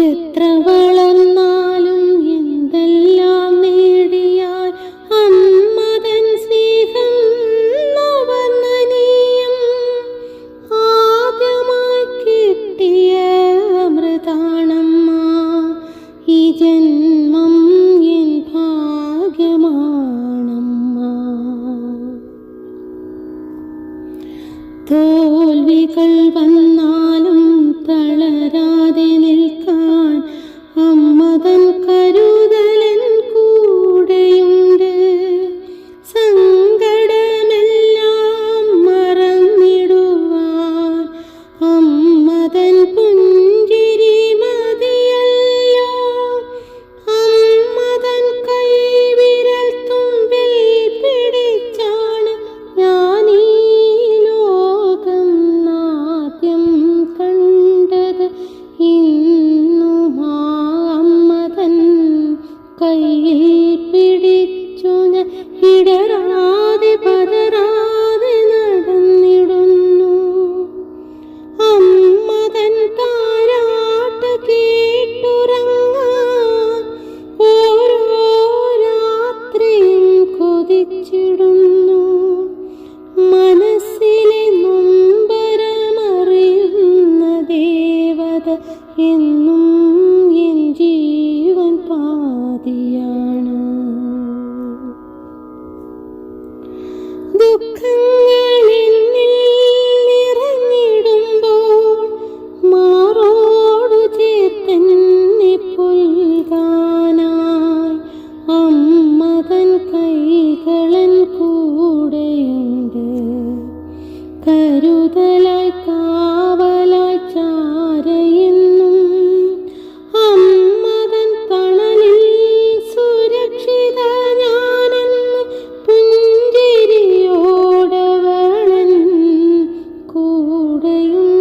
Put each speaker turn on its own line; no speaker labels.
എത്ര വളർന്നാലും എന്തെല്ലാം നേടിയാൽ അമ്മതൻ സ്നേഹം നവനീയം ആദ്യമായി കിട്ടിയ അമൃതാണമ്മ ഈ ജന്മം എൻ ഭാഗ്യമാണമ്മ. തോൽവികൾ വന്നാലും തളരാതെ എന്നും கொங்கையும்